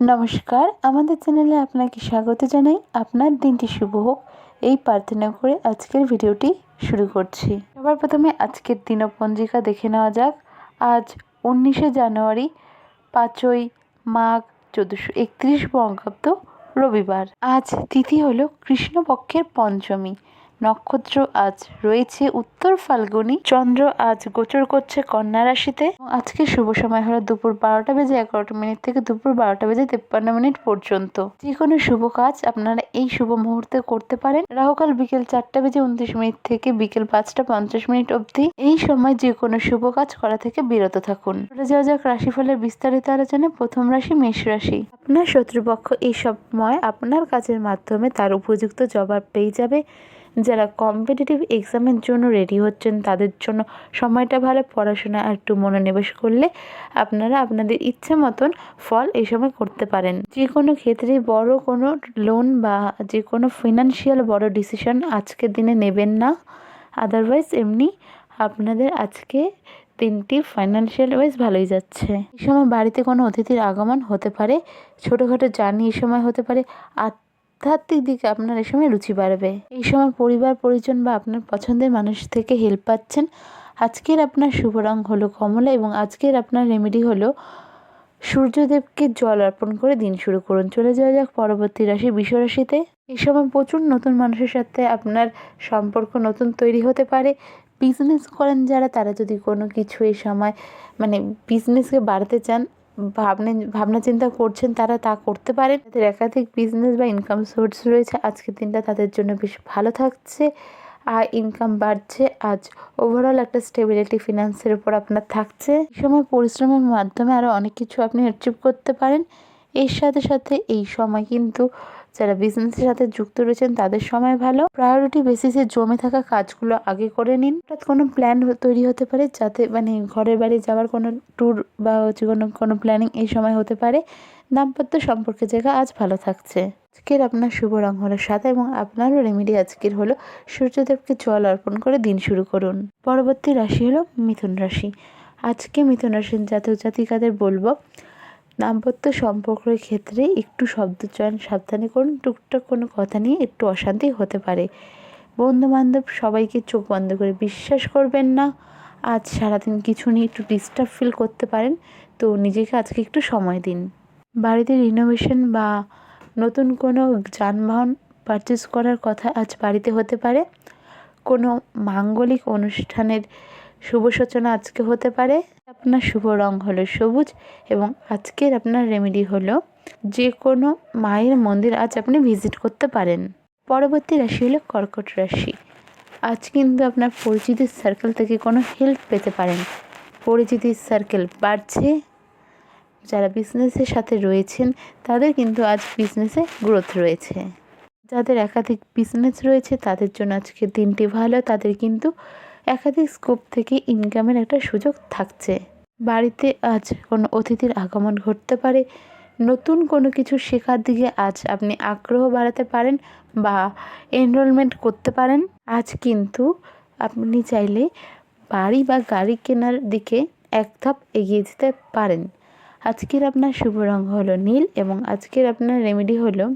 নমস্কার, আমাদের চ্যানেলে আপনাকে স্বাগত জানাই। আপনার দিনটি শুভ হোক। এই প্রার্থনা করে আজকের ভিডিওটি শুরু করছি। সবার প্রথমে আজকের দিনপঞ্জিকা দেখে নেওয়া যাক। আজ উনিশে জানুয়ারি, পাঁচই মাঘ, চোদ্দোশো একত্রিশ বঙ্গাব্দ রবিবার। আজ তিথি হলো কৃষ্ণপক্ষের পঞ্চমী। নক্ষত্র আজ রয়েছে উত্তর ফাল্গুনি। চন্দ্র আজ গোচর করছে কন্যা রাশিতে। আজকে শুভ সময় হলো দুপুর বারোটা বেজে এগারোটা মিনিট থেকে দুপুর বারোটা বেজে তেপ্পান্ন মিনিট পর্যন্ত। যে কোনো শুভ কাজ আপনারা এই শুভ মুহূর্তে করতে পারেন। রাহুকাল বিকেল চারটা বেজে উনত্রিশ মিনিট থেকে বিকেল পাঁচটা পঞ্চাশ মিনিট অবধি। এই সময় যে কোনো শুভ কাজ করা থেকে বিরত থাকুন। চলে যাওয়া যাক রাশিফলের বিস্তারিত আলোচনা। প্রথম রাশি মেষ রাশি। আপনার শত্রুপক্ষ এই সময় আপনার কাজের মাধ্যমে তার উপযুক্ত জবাব পেয়ে যাবে। যারা কম্পিটিটিভ এক্সামের জন্য রেডি হচ্ছেন, তাদের জন্য সময়টা ভালো, পড়াশোনা আর একটু মনোনিবেশ করলে আপনারা আপনাদের ইচ্ছে মতন ফল এই সময় করতে পারেন। যে কোনো ক্ষেত্রে বড় কোনো লোন বা যে কোনো ফিনান্সিয়াল বড় ডিসিশন আজকের দিনে নেবেন না। আদারওয়াইজ এমনি আপনাদের আজকে দিনটি ফাইন্যান্সিয়াল ওয়াইজ ভালোই যাচ্ছে। এই সময় বাড়িতে কোনো অতিথির আগমন হতে পারে, ছোটোখাটো জার্নি এই সময় হতে পারে আর আধ্যাত্মিক দিকে আপনার এই সময় রুচি বাড়বে। এই সময় পরিবার, পরিজন বা আপনার পছন্দের মানুষ থেকে হেল্প পাচ্ছেন। আজকের আপনার শুভ রং হলো কমলা এবং আজকের আপনার রেমেডি হলো সূর্যদেবকে জল অর্পণ করে দিন শুরু করুন। চলে যাওয়া যাক পরবর্তী রাশি বিশ্বরাশিতে এই সময় প্রচুর নতুন মানুষের সাথে আপনার সম্পর্ক নতুন তৈরি হতে পারে। বিজনেস করেন যারা, তারা যদি কোনো কিছু এই সময় মানে বিজনেসকে বাড়াতে চান ভাবনা ভাবনা চিন্তা করছেন তারা তা করতে পারেন। তাদের একাধিক বিজনেস বা ইনকাম সোর্স রয়েছে। আজকের দিনটা তাদের জন্য বেশ ভালো থাকছে। আর ইনকাম বাড়ছে। আজ ওভারঅল একটা স্টেবিলিটি ফিনান্সের উপর আপনার থাকছে। এই সময় পরিশ্রমের মাধ্যমে আরও অনেক কিছু আপনি অ্যাচিভ করতে পারেন। এর সাথে সাথে এই সময় কিন্তু যারা বিজনেসের সাথে যুক্ত রয়েছেন, তাদের সময় ভালো। প্রায়োরিটি বেসিসে জমে থাকা কাজগুলো আগে করে নিন। হঠাৎ কোনো প্ল্যান তৈরি হতে পারে যাতে মানে ঘরের বাড়ি যাওয়ার কোনো ট্যুর বা হচ্ছে কোনো কোনো প্ল্যানিং এই সময় হতে পারে। দাম্পত্য সম্পর্কের জায়গা আজ ভালো থাকছে। আজকের আপনার শুভ রং হলো সাদা এবং আপনারও রেমেডি আজকের হলো সূর্যদেবকে জল অর্পণ করে দিন শুরু করুন। পরবর্তী রাশি হলো মিথুন রাশি। আজকে মিথুন রাশির জাতক জাতিকাদের বলব দাম্পত্য সম্পর্কের ক্ষেত্রে একটু শব্দচয়ন সাবধানে করুন। টুকটাক কোনো কথা নিয়ে একটু অশান্তি হতে পারে। বন্ধুবান্ধব সবাইকে চোখ বন্ধ করে বিশ্বাস করবেন না। আজ সারাদিন কিছু নিয়ে একটু ডিস্টার্ব ফিল করতে পারেন। তো নিজেকে আজকে একটু সময় দিন। বাড়িতে রিনোভেশন বা নতুন কোনো যানবাহন পারচেস করার কথা আজ বাড়িতে হতে পারে। কোনো মাঙ্গলিক অনুষ্ঠানের শুভ সূচনা আজকে হতে পারে। আপনার শুভ রং হলো সবুজ এবং আজকের আপনার রেমেডি হলো যে কোনো মায়ের মন্দির আজ আপনি ভিজিট করতে পারেন। পরবর্তী রাশি হলো কর্কট রাশি। আজ কিন্তু আপনার পরিচিতির সার্কেল থেকে কোনো হেল্প পেতে পারেন। পরিচিতির সার্কেল বাড়ছে। যারা বিজনেসের সাথে রয়েছেন, তাদের কিন্তু আজ বিজনেসে গ্রোথ রয়েছে। যাদের একাধিক বিজনেস রয়েছে, তাদের জন্য আজকে দিনটি ভালো, তাদের কিন্তু একাধিক স্কোপ থেকে ইনকামের একটা সুযোগ থাকছে। বাড়িতে আজ কোনো অতিথির আগমন ঘটতে পারে। নতুন কোনো কিছু শেখার দিকে আজ আপনি আগ্রহ বাড়াতে পারেন বা এনরোলমেন্ট করতে পারেন। আজ কিন্তু আপনি চাইলে বাড়ি বা গাড়ি কেনার দিকে এক ধাপ এগিয়ে যেতে পারেন। আজকের আপনার শুভ রং হলো নীল এবং আজকের আপনার রেমেডি হলো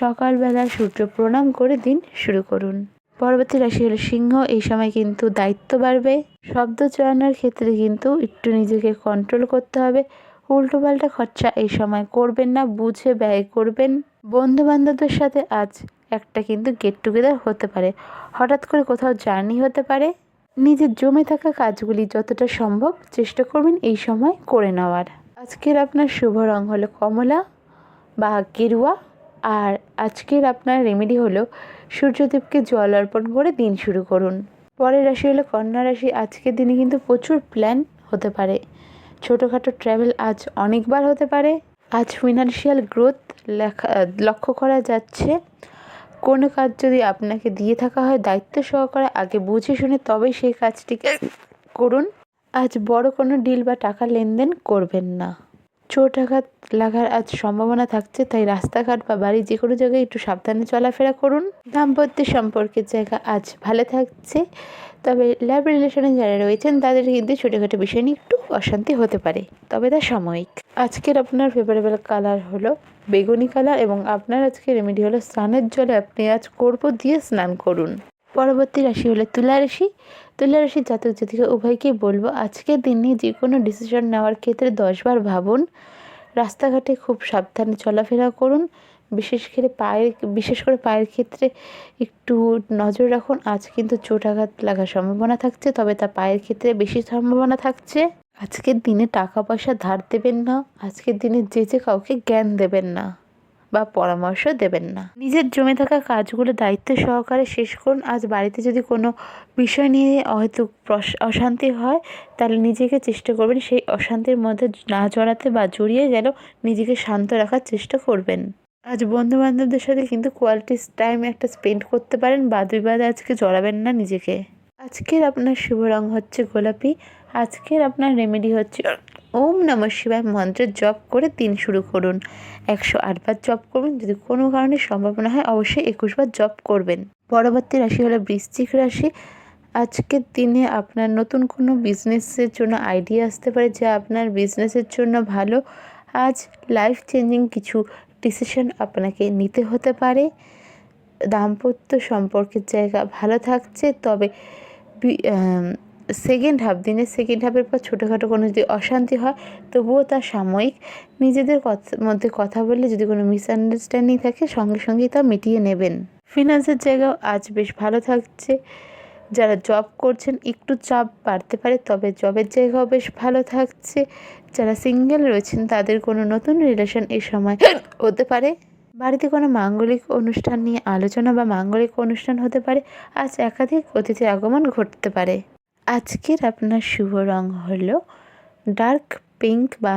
সকালবেলা সূর্য প্রণাম করে দিন শুরু করুন। পরবর্তী রাশি হলো সিংহ। এই সময় কিন্তু দায়িত্ব বাড়বে। শব্দ চয়নের ক্ষেত্রে কিন্তু একটু নিজেকে কন্ট্রোল করতে হবে। উল্টোপাল্টা খরচা এই সময় করবেন না, বুঝে ব্যয় করবেন। বন্ধু বান্ধবদের সাথে আজ একটা কিন্তু গেট টুগেদার হতে পারে। হঠাৎ করে কোথাও জার্নি হতে পারে। নিজের জমে থাকা কাজগুলি যতটা সম্ভব চেষ্টা করবেন এই সময় করে নেওয়ার। আজকের আপনার শুভ রং হলো কমলা বা গেরুয়া। আর আজকের আপনার রেমেডি হলো সূর্যদেবকে জল অর্পণ করে দিন শুরু করুন। পরের রাশি হলো কন্যা রাশি। আজকের দিনে কিন্তু প্রচুর প্ল্যান হতে পারে। ছোটোখাটো ট্র্যাভেল আজ অনেকবার হতে পারে। আজ ফিনান্সিয়াল গ্রোথ লেখা, লক্ষ্য করা যাচ্ছে। কোনো কাজ যদি আপনাকে দিয়ে থাকা হয়, দায়িত্ব সহকারে আগে বুঝে শুনে তবেই সেই কাজটিকে করুন। আজ বড় কোনো ডিল বা টাকা লেনদেন করবেন না। চোট আঘাত লাগার আজ সম্ভাবনা থাকছে, তাই রাস্তাঘাট বা বাড়ি যে কোনো জায়গায় একটু সাবধানে চলাফেরা করুন। দাম্পত্য সম্পর্কের জায়গা আজ ভালো থাকছে, তবে ল্যাব রিলেশনে যারা রয়েছেন, তাদের কিন্তু ছোটোখাটো বিষয় নিয়ে একটু অশান্তি হতে পারে, তবে তা সাময়িক। আজকের আপনার ফেভারেবল কালার হলো বেগুনি কালার এবং আপনার আজকে রেমেডি হলো স্নানের জলে আপনি আজ কর্প দিয়ে স্নান করুন। পরবর্তী রাশি হলো তুলা রাশি। তুলা রাশির জাতক জাতিকা উভয়কেই বলব, আজকের দিনে যে কোনো ডিসিশন নেওয়ার ক্ষেত্রে দশবার ভাবুন। রাস্তাঘাটে খুব সাবধানে চলাফেরা করুন। বিশেষ করে পায়ের, বিশেষ করে পায়ের ক্ষেত্রে একটু নজর রাখুন। আজ কিন্তু চোট আঘাত লাগার সম্ভাবনা থাকছে, তবে তা পায়ের ক্ষেত্রে বেশি সম্ভাবনা থাকছে। আজকের দিনে টাকা পয়সা ধার দেবেন না। আজকের দিনে যে যে কাউকে জ্ঞান দেবেন না। বা পরামর্শ দেবেন না। নিজের জমে থাকা কাজগুলো দায়িত্ব সহকারে শেষ করুন। আজ বাড়িতে যদি কোনো বিষয় নিয়ে হয়তো অশান্তি হয়, তাহলে নিজেকে চেষ্টা করবেন সেই অশান্তির মধ্যে না জড়াতে বা জড়িয়ে গেলেও নিজেকে শান্ত রাখার চেষ্টা করবেন। আজ বন্ধু বান্ধবদের সাথে কিন্তু কোয়ালিটি টাইম একটা স্পেন্ড করতে পারেন বাদ বিবাদে আজকে জড়াবেন না নিজেকে। আজকের আপনার শুভ রং হচ্ছে গোলাপি, আজকের আপনার রেমেডি হচ্ছে ওম নমঃ শিবায় মন্ত্রের জপ করে দিন শুরু করুন। একশো আটবার জপ করবেন, যদি কোনো কারণে সম্ভব না হয় অবশ্যই একুশবার জপ করবেন। পরবর্তী রাশি হলো বৃশ্চিক রাশি। আজকের দিনে আপনার নতুন কোনো বিজনেসের জন্য আইডিয়া আসতে পারে যা আপনার বিজনেসের জন্য ভালো। আজ লাইফ চেঞ্জিং কিছু ডিসিশন আপনাকে নিতে হতে পারে। দাম্পত্য সম্পর্কের জায়গা ভালো থাকছে, তবে সেকেন্ড হাফ দিনের সেকেন্ড হাফের পর ছোটোখাটো কোনো যদি অশান্তি হয়, তবুও তা সাময়িক। নিজেদের মধ্যে কথা বললে যদি কোনো মিসআন্ডারস্ট্যান্ডিং থাকে, সঙ্গে সঙ্গেই তা মিটিয়ে নেবেন। ফিনান্সের জায়গাও আজ বেশ ভালো থাকছে। যারা জব করছেন, একটু চাপ বাড়তে পারে, তবে জবের জায়গাও বেশ ভালো থাকছে। যারা সিঙ্গেল রয়েছেন, তাদের কোনো নতুন রিলেশন এই সময় হতে পারে। বাড়িতে কোনো মাঙ্গলিক অনুষ্ঠান নিয়ে আলোচনা বা মাঙ্গলিক অনুষ্ঠান হতে পারে। আজ একাধিক অতিথির আগমন ঘটতে পারে। আজকের আপনার শুভ রং হলো ডার্ক পিঙ্ক বা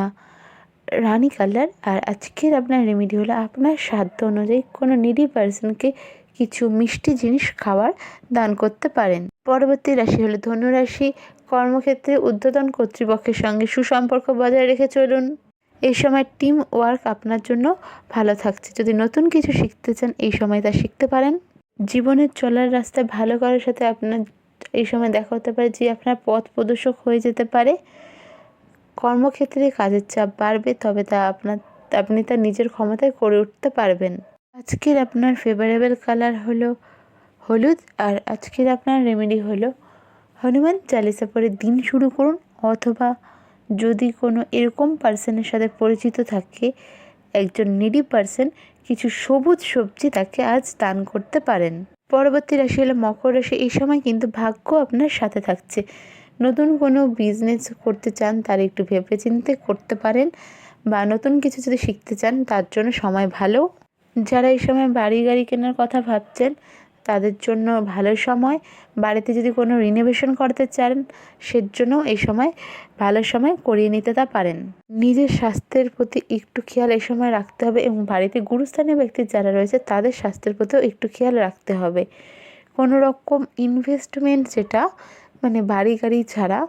রানি কালার আর আজকের আপনার রেমেডি হলো আপনার সাধ্য অনুযায়ী কোনো নিডি পার্সনকে কিছু মিষ্টি জিনিস খাওয়ার দান করতে পারেন। পরবর্তী রাশি হলো ধনুরাশি কর্মক্ষেত্রে উদ্বোধন কর্তৃপক্ষের সঙ্গে সুসম্পর্ক বজায় রেখে চলুন। এই সময় টিম ওয়ার্ক আপনার জন্য ভালো থাকছে। যদি নতুন কিছু শিখতে চান, এই সময় তা শিখতে পারেন। জীবনের চলার রাস্তায় ভালো করার সাথে আপনার এই সময় দেখা হতে পারে যে আপনার পথ প্রদর্শক হয়ে যেতে পারে। কর্মক্ষেত্রে কাজের চাপ বাড়বে, তবে তা আপনার, আপনি তা নিজের ক্ষমতায় করে উঠতে পারবেন। আজকের আপনার ফেভারেবল কালার হলো হলুদ আর আজকের আপনার রেমেডি হলো হনুমান চালিসা পরে দিন শুরু করুন। অথবা যদি কোনো এরকম পার্সনের সাথে পরিচিত থাকে, একজন নিডি পার্সন কিছু সবুজ সবজি তাকে আজ দান করতে পারেন। পরবর্তী রাশি হলো মকর রাশি। এই সময় কিন্তু ভাগ্য আপনার সাথে থাকছে। নতুন কোনো বিজনেস করতে চান, তার একটু ভেবে ভেবেচিন্তে করতে পারেন বা নতুন কিছু যদি শিখতে চান, তার জন্য সময় ভালো। যারা এই সময় বাড়ি গাড়ি কেনার কথা ভাবছেন তাদের জন্য ভালো সময়। বাড়িতে যদি কোনো রিনোভেশন করতে চান, সেজন্য এই সময় ভালো সময় করিয়ে নিতে তা পারেন। নিজের স্বাস্থ্যের প্রতি একটু খেয়াল এই সময় রাখতে হবে এবং বাড়িতে গুরুস্থানীয় ব্যক্তি যারা রয়েছে, তাদের স্বাস্থ্যের প্রতিও একটু খেয়াল রাখতে হবে। কোনো রকম ইনভেস্টমেন্ট যেটা মানে বাড়ি গাড়ি ছাড়া,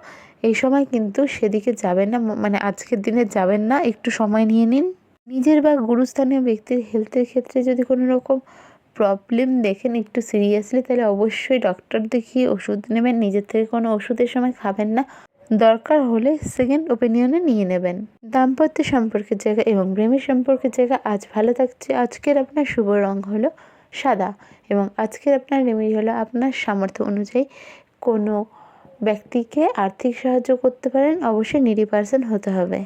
এই সময় কিন্তু সেদিকে যাবেন না মানে আজকের দিনে যাবেন না, একটু সময় নিয়ে নিন। নিজের বা গুরুস্থানীয় ব্যক্তির হেলথের ক্ষেত্রে যদি কোনো রকম প্রবলেম দেখেন একটু সিরিয়াসলি তাহলে অবশ্যই ডক্টর দেখিয়ে ওষুধ নেবেন। নিজের থেকে কোনো ওষুধের সময় খাবেন না। দরকার হলে সেকেন্ড ওপিনিয়নে নিয়ে নেবেন। দাম্পত্য সম্পর্কের জায়গা এবং প্রেমের সম্পর্কের জায়গা আজ ভালো থাকছে। আজকের আপনার শুভ রং হলো সাদা এবং আজকের আপনার রেমেডি হলো আপনার সামর্থ্য অনুযায়ী কোনো ব্যক্তিকে আর্থিক সাহায্য করতে পারেন। অবশ্যই নিডি পার্সন হতে হবে।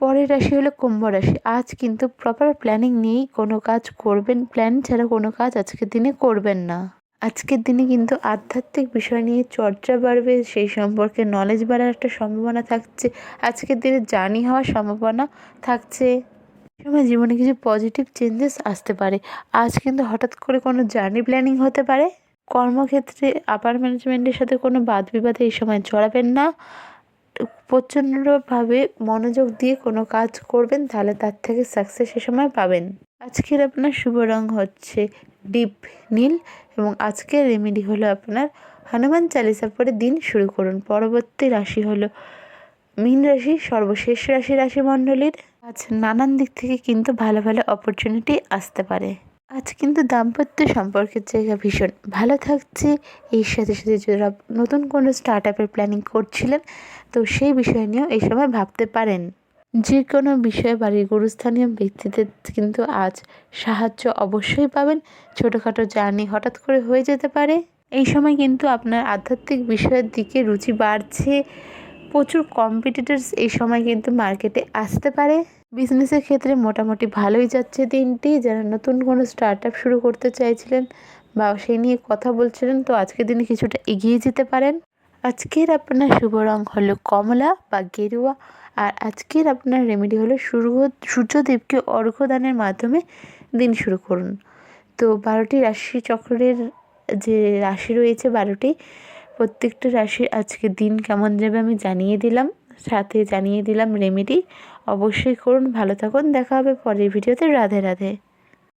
পরের রাশি হলো কুম্ভ রাশি। আজ কিন্তু প্রপার প্ল্যানিং নিয়েই কোনো কাজ করবেন প্ল্যান ছাড়া কোনো কাজ আজকের দিনে করবেন না। আজকের দিনে কিন্তু আধ্যাত্মিক বিষয় নিয়ে চর্চা বাড়বে, সেই সম্পর্কে নলেজ বাড়ার একটা সম্ভাবনা থাকছে। আজকের দিনে জার্নি হওয়ার সম্ভাবনা থাকছে। সময় জীবনে কিছু পজিটিভ চেঞ্জেস আসতে পারে। আজ কিন্তু হঠাৎ করে কোনো জার্নি প্ল্যানিং হতে পারে। কর্মক্ষেত্রে আপার ম্যানেজমেন্টের সাথে কোনো বাদ বিবাদে এই সময় জড়াবেন না। প্রচণ্ডভাবে মনোযোগ দিয়ে কোনো কাজ করবেন, তাহলে তার থেকে সাকসেস সে সময় পাবেন। আজকের আপনার শুভ রং হচ্ছে ডিপ নীল এবং আজকের রেমেডি হলো আপনার হনুমান চালিসা পরে দিন শুরু করুন। পরবর্তী রাশি হলো মীন রাশি, সর্বশেষ রাশি রাশিমণ্ডলীর। আজ নানান দিক থেকে কিন্তু ভালো ভালো অপরচুনিটি আসতে পারে। আজ কিন্তু দাম্পত্য সম্পর্কের জায়গা ভীষণ। ভালো থাকছে, এর সাথে সাথে যারা নতুন কোনো স্টার্ট আপের প্ল্যানিং করছিলেন, তো সেই বিষয় নিয়েও এই সময় ভাবতে পারেন। যে কোনো বিষয়ে বাড়ির গুরুস্থানীয় ব্যক্তিদের কিন্তু আজ সাহায্য অবশ্যই পাবেন। ছোটোখাটো জার্নি হঠাৎ করে হয়ে যেতে পারে। এই সময় কিন্তু আপনার আধ্যাত্মিক বিষয়ের দিকে রুচি বাড়ছে। প্রচুর কম্পিটিটার্স এই সময় কিন্তু মার্কেটে আসতে পারে। বিজনেসের ক্ষেত্রে মোটামুটি ভালোই যাচ্ছে দিনটি। যারা নতুন কোনো স্টার্ট আপ শুরু করতে চাইছিলেন বা সেই নিয়ে কথা বলছিলেন, তো আজকের দিনে কিছুটা এগিয়ে যেতে পারেন। আজকের আপনার শুভ রং হলো কমলা বা গেরুয়া, আর আজকের আপনার রেমেডি হলো সূর্য, সূর্যদেবকে অর্ঘ্যদানের মাধ্যমে দিন শুরু করুন। তো বারোটি রাশি চক্রের যে রাশি রয়েছে বারোটি, প্রত্যেকটা রাশির আজকে দিন কেমন যাবে আমি জানিয়ে দিলাম। সাথে জানিয়ে দিলাম রেমেডি অবশ্যই করুন ভালো থাকুন দেখা হবে পরের ভিডিওতে। রাধে রাধে।